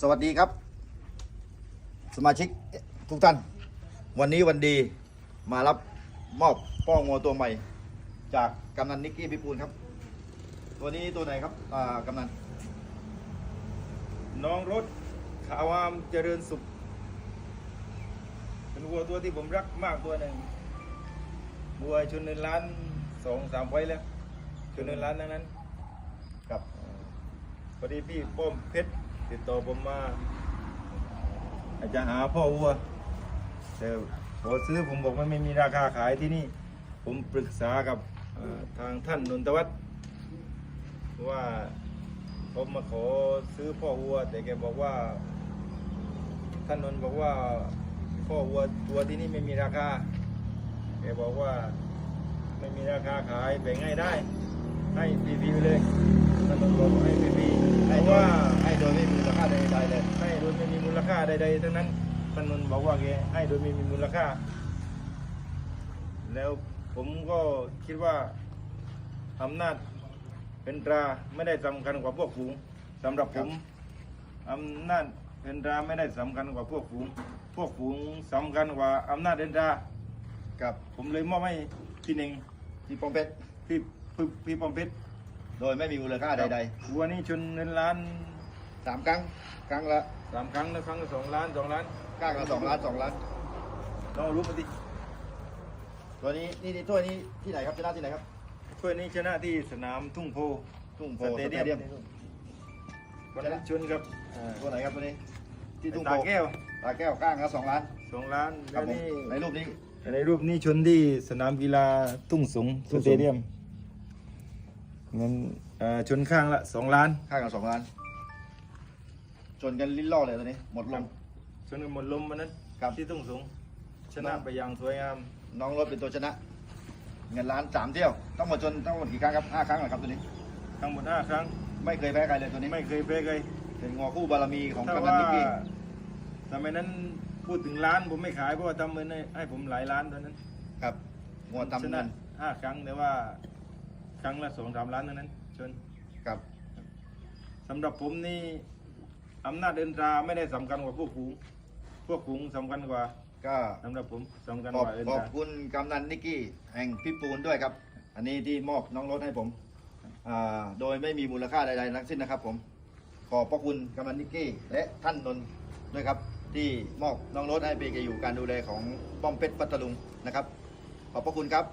สวัสดีครับ สมาชิกทุกท่าน วันนี้วันดีมารับมอบป้องงัวตัวใหม่ จากกำนันนิกกี้พิปูลครับ ตัวนี้ตัวไหนครับอ่ากำนันน้องรถขาวามเจริญสุข เป็นวัวตัวที่ผมรักมากตัวหนึ่งวัวชนเนินล้านสองสามไว้แล้วชนเนินล้านทั้งนั้นครับพอดีพี่ป้อมเพชร ติดต่อผมมาอาจจะหาพ่อวัวแต่พอซื้อผมบอกว่าไม่มีราคาขายที่นี่ ผมปรึกษากับทางท่านนนทวัฒน์ว่าผมมาขอซื้อพ่อวัว แต่แกบอกว่า ท่านนนท์บอกว่าพ่อวัวตัวที่นี่ไม่มีราคาแกบอกว่าไม่มีราคาขายแบ่งให้ได้ ให้ฟรีๆไปเลยท่านนนท์บอกให้ฟรีๆเพให้ราะว่าให้โดยไม่มี ใดๆทั้งนั้นท่านนนบอกว่าแกให้โดยไม่มีมูลค่า แล้วผมก็คิดว่าอำนาจเป็นตราไม่ได้สำคัญกว่าพวกฝูงสำหรับผมอำนาจเป็นตราไม่ได้สำคัญกว่าพวกฝูง พวกฝูงสำคัญกว่าอำนาจเป็นตรากับผมเลยมอบให้พี่เน่งที่ปอมเพชรพี่พี่พี่ปอมเพชรโดยไม่มีมูลค่าใดๆวัวนี้ชนเงินล้าน สามครั้ง ครั้งละสามครั้งแล้วครั้งละสองล้านสองล้านข้างละสองล้านสองล้านลองรู้มาดิตัวนี้นี่นี่ตัวนี้ที่ไหนครับชนะที่ไหนครับ ถ้วยนี้ชนะที่สนามทุ่งโพทุ่งโพสเตเดียมสวันนั้นชนกับอ่าตัวไหนครับตัวนี้ ที่ทุ่งตาโพแก้วตาแก้วข้างละสองล้านสองล้านคแล้รับวผมนี่ในรูปนี้ในรูปนี้ชนที่สนามกีฬาทุ่งสงทุ่สงสงเตเดียมเงินเอ่อชนข้างละสองล้านข้างละสองล้าน ชนกันลิ้นล่อเลยตัวนี้ หมดลม ชนกันหมดลมวันนั้นครับ ที่ทุ่งสงชนะไปอย่างสวยงาม น้องรถเป็นตัวชนะ เงินล้านสามเที่ยวต้องหมดชนต้องหมดกี่ครั้งครับห้าครั้งเหรอครับตัวนี้ ทั้งหมดห้าครั้ง ไม่เคยแพ้ใครเลยตัวนี้ไม่เคยแพ้ใครเป็นงอคู่บารมีของถ้ากำนันว่านิกกี้สมัยนั้นพูดถึงล้านผมไม่ขายเพราะว่าทำเงินให้ให้ผมหลายล้านตอนนั้นครับงวดชทำนะเงินห้าครั้งแต่ว่า ครั้งละสองสามล้านเท่านั้น ชน ครับ สำหรับผมนี่ อำนาจเดินตราไม่ได้สำคัญกว่าพวกฝูงพวกฝูงสำคัญกว่าก็สำหรับผมสำคัญขอกบว่าเดินขอตบราคุณกำนันนิกกี้แห่งพิปูนด้วยครับ อันนี้ที่มอบน้องรถให้ผมอ่าโดยไม่มีมูลค่าใดๆทั้งสิ้นนะครับผม ขอบพระคุณกำนันนิกกี้และท่านนนท์ด้วยครับ ที่มอบน้องรถให้ไปอยู่การดูแลของป้อมเพชรพัทลุงนะครับ ขอบพระคุณครับ